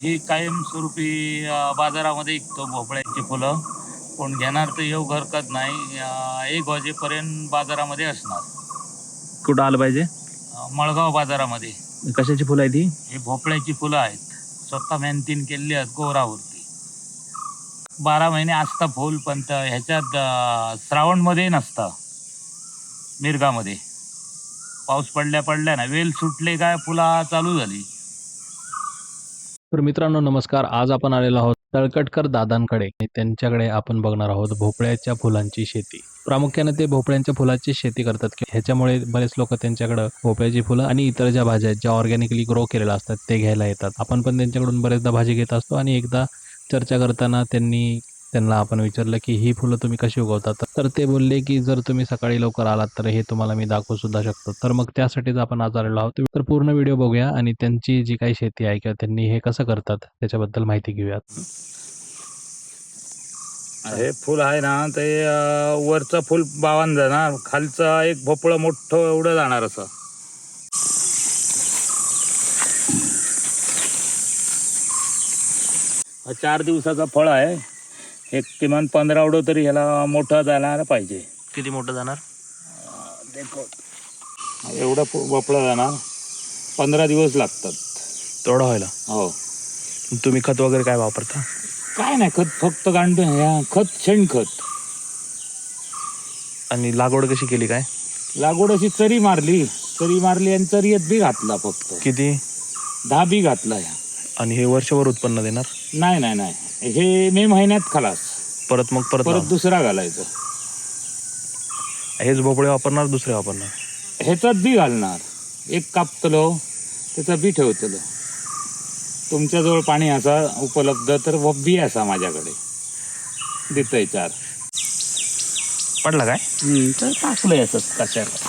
ही कायमस्वरूपी बाजारामध्ये विकतो भोपळ्याची फुलं. कोण घेणार तर येऊ हरकत नाही. एक वाजेपर्यंत बाजारामध्ये असणार. कुठं आलं पाहिजे? मळगाव बाजारामध्ये. कशाची फुलं आहे ती हे भोपळ्याची फुलं आहेत. स्वतः मेहनतीन केलेली आहेत गोरावरती बारा महिने असतं फुल पण ह्याच्यात श्रावणमध्ये नसतं. मिरगामध्ये. पाऊस पडल्या पडल्या ना वेल सुटले काय फुला चालू झाली. तर मित्रांनो नमस्कार. आज आपण आलेलो आहोत तळकटकर दादांकडे. आणि त्यांच्याकडे आपण बघणार आहोत भोपळ्याच्या फुलांची शेती. प्रामुख्याने ते भोपळ्यांच्या फुलाची शेती करतात. की ह्याच्यामुळे बरेच लोक त्यांच्याकडे भोपळ्याची फुलं आणि इतर ज्या भाज्या आहेत ज्या ऑर्गॅनिकली ग्रो केलेल्या असतात ते घ्यायला येतात. आपण पण त्यांच्याकडून बरेचदा भाजी घेत असतो आणि एकदा चर्चा करताना त्यांनी त्यांना आपण विचारलं की ही फुलं तुम्ही कशी उगवतात? तर ते बोलले की जर तुम्ही सकाळी लवकर आलात तर हे तुम्हाला मी दाखवू सुद्धा शकतो. तर मग त्यासाठीच आपण आज आलेलो आहोत. तर पूर्ण व्हिडिओ बघूया आणि त्यांची जी काही शेती आहे किंवा त्यांनी हे कसं करतात त्याच्याबद्दल माहिती घेऊयात. हे फुल आहे ना ते वरचं फुल बावन जाणार खालचं एक भोपळं मोठं एवढं जाणार असं. चार दिवसाचा फळ आहे. एक किमान पंधरा आवडं तरी ह्याला मोठं जाणार पाहिजे. किती मोठं जाणार? देखो. एवढं भोपळं जाणार. पंधरा दिवस लागतात. तेवढं व्हायला? हो. तुम्ही खत वगैरे काय वापरता? काय नाही खत फक्त गांड खत शेणखत. आणि लागवड कशी केली काय? लागवड अशी चरी मारली. चरी मारली आणि चरीत बी घातला फक्त. किती? दहा बी घातला ह्या. आणि हे वर्षभर उत्पन्न देणार? नाही नाही नाही. हे मे महिन्यात खलास. परत मग परत परत. दुसरा घालायचं. हेच भोपळे वापरणार दुसरे वापरणार. ह्याच्यात बी घालणार. एक कापतलो त्याचं बी ठेवतलो. तुमच्याजवळ पाणी असा उपलब्ध तर व बी असा माझ्याकडे. देतय चार. पडला काय? तर टाकलंय असंच कशाला.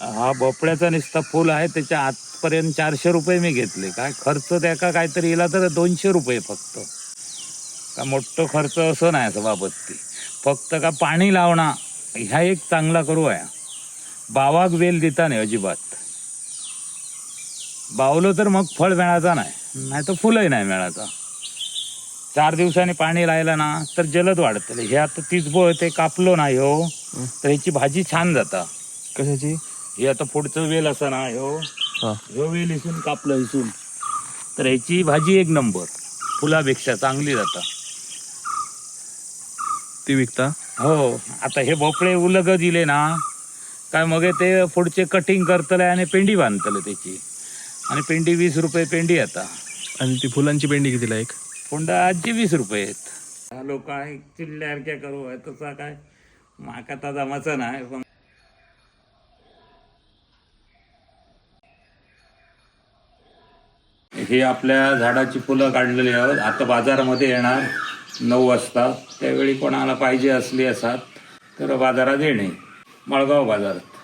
हा भोपळ्याचा नुसता फुल आहे त्याच्या आतपर्यंत चारशे रुपये मी घेतले. काय खर्च त्या का काहीतरी येला तर दोनशे रुपये फक्त. का मोठं खर्च असं नाही असं बाबत ती फक्त का पाणी लावणं ह्या एक चांगला करू आहे बावाक वेल देता नाही अजिबात. बावलं तर मग फळ मिळायचा नाही. नाही तर फुलंही नाही मिळायचा. चार दिवसांनी पाणी राहिलं ना तर जलद वाढतले हे आता तीच ते कापलो ना हो तर ह्याची भाजी छान जाता. कशाची? हे आता पुढचं वेल असं ना ह्यो हा. ह्यो वेल इसून कापलं इसून. तर ह्याची भाजी एक नंबर. फुलापेक्षा चांगली जाता. ती विकता? हो. आता हे भोपळे उलग दिले ना काय मग ते पुढचे कटिंग करतले आणि पेंडी बांधतले त्याची. आणि पेंडी वीस रुपये पेंडी आता. आणि ती फुलांची पेंडी कितीला एक? फोंडा आजची वीस रुपये आहेत. लोक काय चिल्ल्यासारख्या करू आहे तसा काय माका आता जमाचं नाही. पण हे आपल्या झाडाची फुलं काढलेली आहोत. आता बाजारामध्ये येणार. नऊ वाजता. त्यावेळी कोणाला पाहिजे असली असतात तर बाजारात येणे. मळगाव बाजारात.